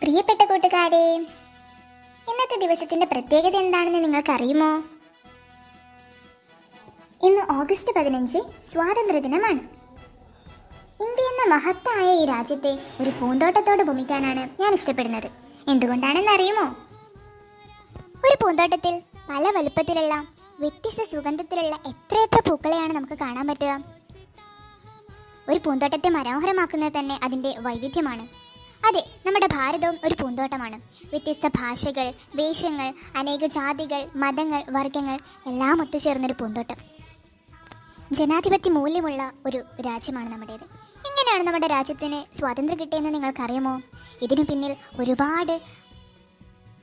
പ്രിയപ്പെട്ട കൂട്ടുകാരെ ഇന്നത്തെ ദിവസത്തിന്റെ പ്രത്യേകത എന്താണെന്ന് നിങ്ങൾക്കറിയുമോ? ഇന്ന് ഓഗസ്റ്റ് പതിനഞ്ച് സ്വാതന്ത്ര്യ ദിനമാണ് ഇന്ത്യ എന്ന മഹത്തായ ഈ രാജ്യത്തെ ഒരു പൂന്തോട്ടത്തോട് ഭൂമിക്കാനാണ് ഞാൻ ഇഷ്ടപ്പെടുന്നത്. എന്തുകൊണ്ടാണെന്ന് അറിയുമോ ഒരു പൂന്തോട്ടത്തിൽ പല വലുപ്പത്തിലുള്ള വ്യത്യസ്ത സുഗന്ധത്തിലുള്ള എത്രയെത്ര പൂക്കളെയാണ് നമുക്ക് കാണാൻ പറ്റുക? ഒരു പൂന്തോട്ടത്തെ മനോഹരമാക്കുന്നത് തന്നെ അതിന്റെ വൈവിധ്യമാണ്. അതെ നമ്മുടെ ഭാരതവും ഒരു പൂന്തോട്ടമാണ്. വ്യത്യസ്ത ഭാഷകൾ വേഷങ്ങൾ അനേക ജാതികൾ മതങ്ങൾ വർഗങ്ങൾ എല്ലാം ഒത്തുചേർന്നൊരു പൂന്തോട്ടം. ജനാധിപത്യ മൂല്യമുള്ള ഒരു രാജ്യമാണ് നമ്മുടേത്. എങ്ങനെയാണ് നമ്മുടെ രാജ്യത്തിന് സ്വാതന്ത്ര്യം കിട്ടിയെന്ന് നിങ്ങൾക്കറിയുമോ? ഇതിനു പിന്നിൽ ഒരുപാട്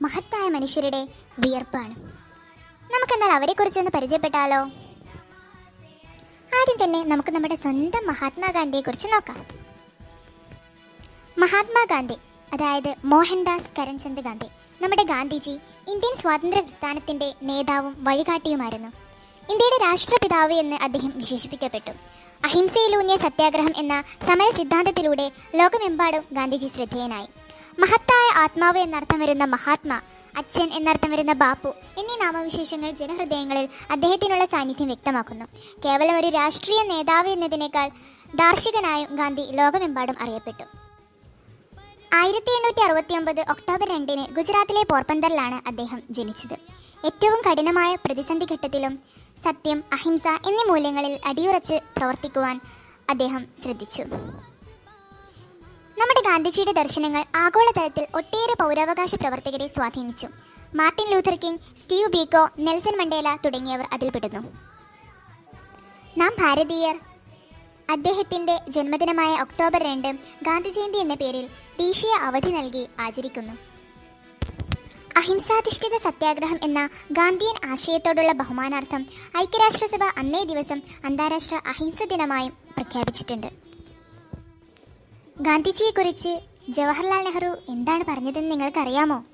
മഹത്തായ മനുഷ്യരുടെ വിയർപ്പാണ്. നമുക്കെന്നാൽ അവരെക്കുറിച്ച് ഒന്ന് പരിചയപ്പെട്ടാലോ? ആദ്യം തന്നെ നമുക്ക് നമ്മുടെ സ്വന്തം മഹാത്മാഗാന്ധിയെ കുറിച്ച് നോക്കാം. മഹാത്മാഗാന്ധി അതായത് മോഹൻദാസ് കരംചന്ദ് ഗാന്ധി നമ്മുടെ ഗാന്ധിജി ഇന്ത്യൻ സ്വാതന്ത്ര്യ പ്രസ്ഥാനത്തിന്റെ നേതാവും വഴികാട്ടിയുമായിരുന്നു. ഇന്ത്യയുടെ രാഷ്ട്രപിതാവ് എന്ന് അദ്ദേഹം വിശേഷിപ്പിക്കപ്പെട്ടു. അഹിംസയിലൂന്നിയ സത്യാഗ്രഹം എന്ന സമര സിദ്ധാന്തത്തിലൂടെ ലോകമെമ്പാടും ഗാന്ധിജി ശ്രദ്ധേയനായി. മഹത്തായ ആത്മാവ് എന്നർത്ഥം വരുന്ന മഹാത്മാ അച്ഛൻ എന്നർത്ഥം വരുന്ന ബാപ്പു എന്നീ നാമവിശേഷങ്ങൾ ജനഹൃദയങ്ങളിൽ അദ്ദേഹത്തിനുള്ള സാന്നിധ്യം വ്യക്തമാക്കുന്നു. കേവലം ഒരു രാഷ്ട്രീയ നേതാവ് എന്നതിനേക്കാൾ ദാർശികനായും ഗാന്ധി ലോകമെമ്പാടും അറിയപ്പെട്ടു. ആയിരത്തി എണ്ണൂറ്റി അറുപത്തി ഒമ്പത് ഒക്ടോബർ രണ്ടിന് ഗുജറാത്തിലെ പോർബന്തറിലാണ് അദ്ദേഹം ജനിച്ചത്. ഏറ്റവും കഠിനമായ പ്രതിസന്ധി ഘട്ടത്തിലും സത്യം അഹിംസ എന്നീ മൂല്യങ്ങളിൽ അടിയുറച്ച് പ്രവർത്തിക്കുവാൻ അദ്ദേഹം ശ്രദ്ധിച്ചു. നമ്മുടെ ഗാന്ധിജിയുടെ ദർശനങ്ങൾ ആഗോളതലത്തിൽ ഒട്ടേറെ പൗരാവകാശ പ്രവർത്തകരെ സ്വാധീനിച്ചു. Martin Luther King Steve Biko Nelson Mandela തുടങ്ങിയവർ അതിൽപ്പെടുന്നു. നാം ഭാരതീയർ അദ്ദേഹത്തിന്റെ ജന്മദിനമായ ഒക്ടോബർ രണ്ട് ഗാന്ധി ജയന്തി എന്ന പേരിൽ ദേശീയ അവധി നൽകി ആചരിക്കുന്നു. അഹിംസാധിഷ്ഠിത സത്യാഗ്രഹം എന്ന ഗാന്ധിയൻ ആശയത്തോടുള്ള ബഹുമാനാർത്ഥം ഐക്യരാഷ്ട്രസഭ അന്നേ ദിവസം അന്താരാഷ്ട്ര അഹിംസ ദിനമായും പ്രഖ്യാപിച്ചിട്ടുണ്ട്. ഗാന്ധിജിയെക്കുറിച്ച് ജവഹർലാൽ നെഹ്റു എന്താണ് പറഞ്ഞതെന്ന് നിങ്ങൾക്കറിയാമോ?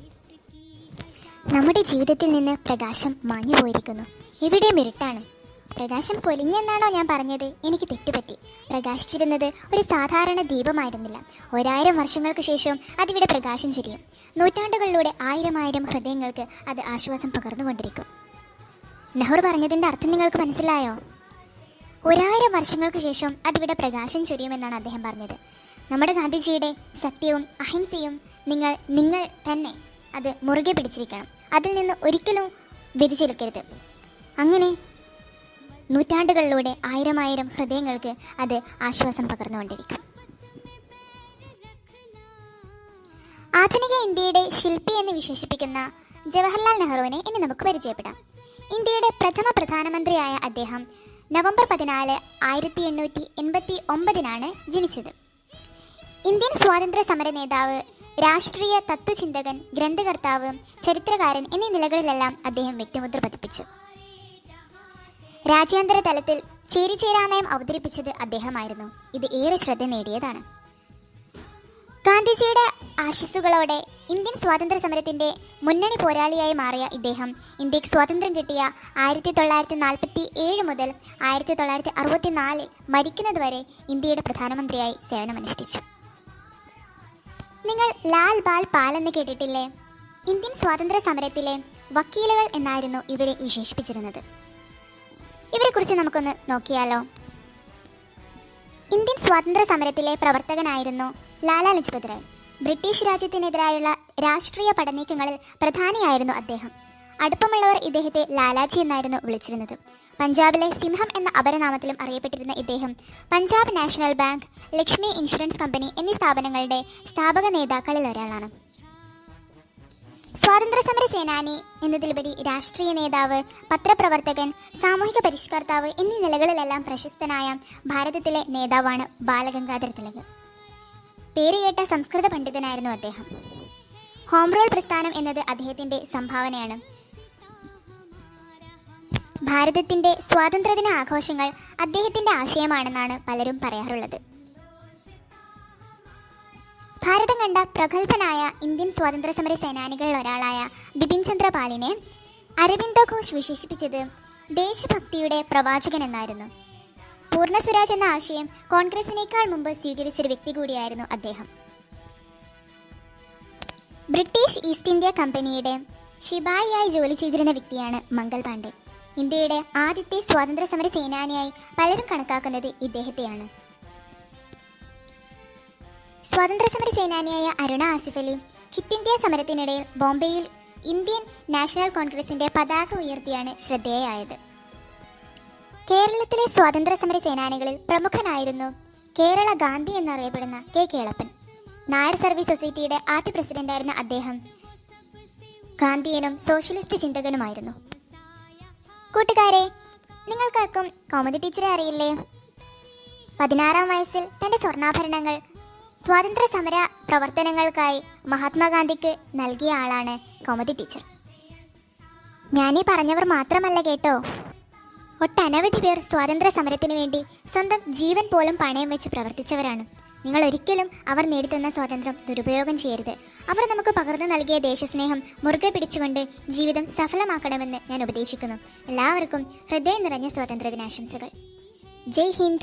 നമ്മുടെ ജീവിതത്തിൽ നിന്ന് പ്രകാശം മാഞ്ഞു പോയിരിക്കുന്നു എവിടെയും ഇരുട്ടാണ്. പ്രകാശം പൊലിഞ്ഞെന്നാണോ ഞാൻ പറഞ്ഞത്? എനിക്ക് തെറ്റുപറ്റി. പ്രകാശിച്ചിരുന്നത് ഒരു സാധാരണ ദീപമായിരുന്നില്ല. ഒരായിരം വർഷങ്ങൾക്ക് ശേഷം അതിവിടെ പ്രകാശം ചെരിയും. നൂറ്റാണ്ടുകളിലൂടെ ആയിരം ആയിരം ഹൃദയങ്ങൾക്ക് അത് ആശ്വാസം പകർന്നുകൊണ്ടിരിക്കും. നെഹ്റു പറഞ്ഞതിന്റെ അർത്ഥം നിങ്ങൾക്ക് മനസ്സിലായോ? ഒരായിരം വർഷങ്ങൾക്ക് ശേഷം അതിവിടെ പ്രകാശം ചൊരിയുമെന്നാണ് അദ്ദേഹം പറഞ്ഞത്. നമ്മുടെ ഗാന്ധിജിയുടെ സത്യവും അഹിംസയും നിങ്ങൾ നിങ്ങൾ തന്നെ അത് മുറുകെ പിടിച്ചിരിക്കണം. അതിൽ നിന്ന് ഒരിക്കലും വ്യതിചലിക്കരുത്. അങ്ങനെ നൂറ്റാണ്ടുകളിലൂടെ ആയിരം ആയിരം ഹൃദയങ്ങൾക്ക് അത് ആശ്വാസം പകർന്നുകൊണ്ടിരിക്കും. ആധുനിക ഇന്ത്യയുടെ ശില്പി എന്ന് വിശേഷിപ്പിക്കുന്ന ജവഹർലാൽ നെഹ്റുവിനെ ഇനി നമുക്ക് പരിചയപ്പെടാം. ഇന്ത്യയുടെ പ്രഥമ പ്രധാനമന്ത്രിയായ അദ്ദേഹം നവംബർ പതിനാല് ആയിരത്തി എണ്ണൂറ്റി എൺപത്തി ഒമ്പതിനാണ് ജനിച്ചത്. ഇന്ത്യൻ സ്വാതന്ത്ര്യ സമര നേതാവ് രാഷ്ട്രീയ തത്വചിന്തകൻ ഗ്രന്ഥകർത്താവ് ചരിത്രകാരൻ എന്നീ നിലകളിലെല്ലാം അദ്ദേഹം വ്യക്തിമുദ്ര പതിപ്പിച്ചു. രാജ്യാന്തര തലത്തിൽ ചേരിചേരാനയം അവതരിപ്പിച്ചത് അദ്ദേഹമായിരുന്നു. ഇത് ഏറെ ശ്രദ്ധ നേടിയതാണ്. ഗാന്ധിജിയുടെ ആശസ്സുകളോടെ ഇന്ത്യൻ സ്വാതന്ത്ര്യ സമരത്തിന്റെ മുന്നണി പോരാളിയായി മാറിയ ഇദ്ദേഹം ഇന്ത്യയ്ക്ക് സ്വാതന്ത്ര്യം കിട്ടിയ ആയിരത്തി തൊള്ളായിരത്തി നാൽപ്പത്തി ഏഴ് മുതൽ ആയിരത്തി തൊള്ളായിരത്തി അറുപത്തിനാലിൽ മരിക്കുന്നതുവരെ ഇന്ത്യയുടെ പ്രധാനമന്ത്രിയായി സേവനമനുഷ്ഠിച്ചു. നിങ്ങൾ ലാൽ ബാൽ പാൽ എന്ന് കേട്ടിട്ടില്ലേ? ഇന്ത്യൻ സ്വാതന്ത്ര്യ സമരത്തിലെ വക്കീലുകൾ എന്നായിരുന്നു ഇവരെ വിശേഷിപ്പിച്ചിരുന്നത്. ഇവരെക്കുറിച്ച് നമുക്കൊന്ന് നോക്കിയാലോ. ഇന്ത്യൻ സ്വാതന്ത്ര്യ സമരത്തിലെ പ്രവർത്തകനായിരുന്നു ലാലാ ലജ്പത് റായ്. ബ്രിട്ടീഷ് രാജ്യത്തിനെതിരായുള്ള രാഷ്ട്രീയ പടനീക്കങ്ങളിൽ പ്രധാനിയായിരുന്നു അദ്ദേഹം. അടുപ്പമുള്ളവർ ഇദ്ദേഹത്തെ ലാലാജി എന്നായിരുന്നു വിളിച്ചിരുന്നത്. പഞ്ചാബിലെ സിംഹം എന്ന അപരനാമത്തിലും അറിയപ്പെട്ടിരുന്ന ഇദ്ദേഹം Punjab National Bank Lakshmi Insurance Company എന്നീ സ്ഥാപനങ്ങളുടെ സ്ഥാപക നേതാക്കളിൽ ഒരാളാണ്. സ്വാതന്ത്ര്യ സമര സേനാനി എന്നതിലുപരി രാഷ്ട്രീയ നേതാവ് പത്രപ്രവർത്തകൻ സാമൂഹിക പരിഷ്കർത്താവ് എന്നീ നിലകളിലെല്ലാം പ്രശസ്തനായ ഭാരതത്തിലെ നേതാവാണ് ബാലഗംഗാധര തിലക്. പേരുകേട്ട സംസ്കൃത പണ്ഡിതനായിരുന്നു അദ്ദേഹം. ഹോം റൂൾ പ്രസ്ഥാനം എന്നത് അദ്ദേഹത്തിന്റെ സംഭാവനയാണ്. ഭാരതത്തിന്റെ സ്വാതന്ത്ര്യദിന ആഘോഷങ്ങൾ അദ്ദേഹത്തിന്റെ ആശയമാണെന്നാണ് പലരും പറയാറുള്ളത്. ഭാരതം കണ്ട പ്രഗത്ഭനായ ഇന്ത്യൻ സ്വാതന്ത്ര്യ സമര സേനാനികളിൽ ഒരാളായ ബിപിൻ ചന്ദ്ര പാലിനെ അരവിന്ദ ഘോഷ് വിശേഷിപ്പിച്ചത് ദേശഭക്തിയുടെ പ്രവാചകൻ എന്നായിരുന്നു. പൂർണ സ്വരാജ് എന്ന ആശയം കോൺഗ്രസിനേക്കാൾ മുമ്പ് സ്വീകരിച്ചൊരു വ്യക്തി കൂടിയായിരുന്നു അദ്ദേഹം. ബ്രിട്ടീഷ് ഈസ്റ്റ് ഇന്ത്യ കമ്പനിയുടെ ശിപായിയായി ജോലി ചെയ്തിരുന്ന വ്യക്തിയാണ് മംഗൾ പാണ്ഡെ. ഇന്ത്യയുടെ ആദ്യത്തെ സ്വാതന്ത്ര്യ സമര സേനാനിയായി പലരും കണക്കാക്കുന്നത് ഇദ്ദേഹത്തെയാണ്. സ്വാതന്ത്ര്യ സമര സേനാനിയായ അരുണ ആസിഫ് അലി ക്വിറ്റ് ഇന്ത്യ സമരത്തിനിടയിൽ ബോംബെയിൽ ഇന്ത്യൻ നാഷണൽ കോൺഗ്രസിന്റെ പതാക ഉയർത്തിയാണ് ശ്രദ്ധേയായത് കേരളത്തിലെ സ്വാതന്ത്ര്യ സമര സേനാനികളിൽ പ്രമുഖനായിരുന്നു കേരള ഗാന്ധി എന്നറിയപ്പെടുന്ന കെ കേളപ്പൻ. നായർ സർവീസ് സൊസൈറ്റിയുടെ ആദ്യ പ്രസിഡന്റായിരുന്ന അദ്ദേഹം ഗാന്ധിയനും സോഷ്യലിസ്റ്റ് ചിന്തകനുമായിരുന്നു. കൂട്ടുകാരെ നിങ്ങൾക്കാർക്കും കോമഡി ടീച്ചറെ അറിയില്ലേ? പതിനാറാം വയസ്സിൽ തന്റെ സ്വർണാഭരണങ്ങൾ സ്വാതന്ത്ര്യ സമര പ്രവർത്തനങ്ങൾക്കായി മഹാത്മാഗാന്ധിക്ക് നൽകിയ ആളാണ് കൗമുദി ടീച്ചർ. ഞാനീ പറഞ്ഞവർ മാത്രമല്ല കേട്ടോ. ഒട്ടനവധി പേർ സ്വാതന്ത്ര്യ സമരത്തിന് വേണ്ടി സ്വന്തം ജീവൻ പോലും പണയം വെച്ച് പ്രവർത്തിച്ചവരാണ്. നിങ്ങൾ ഒരിക്കലും അവർ നേടിത്തന്ന സ്വാതന്ത്ര്യം ദുരുപയോഗം ചെയ്യരുത്. അവർ നമുക്ക് പകർന്നു നൽകിയ ദേശസ്നേഹം മുറുകെ പിടിച്ചുകൊണ്ട് ജീവിതം സഫലമാക്കണമെന്ന് ഞാൻ ഉപദേശിക്കുന്നു. എല്ലാവർക്കും ഹൃദയം നിറഞ്ഞ സ്വാതന്ത്ര്യ ദിനാശംസകൾ ജയ് ഹിന്ദ്.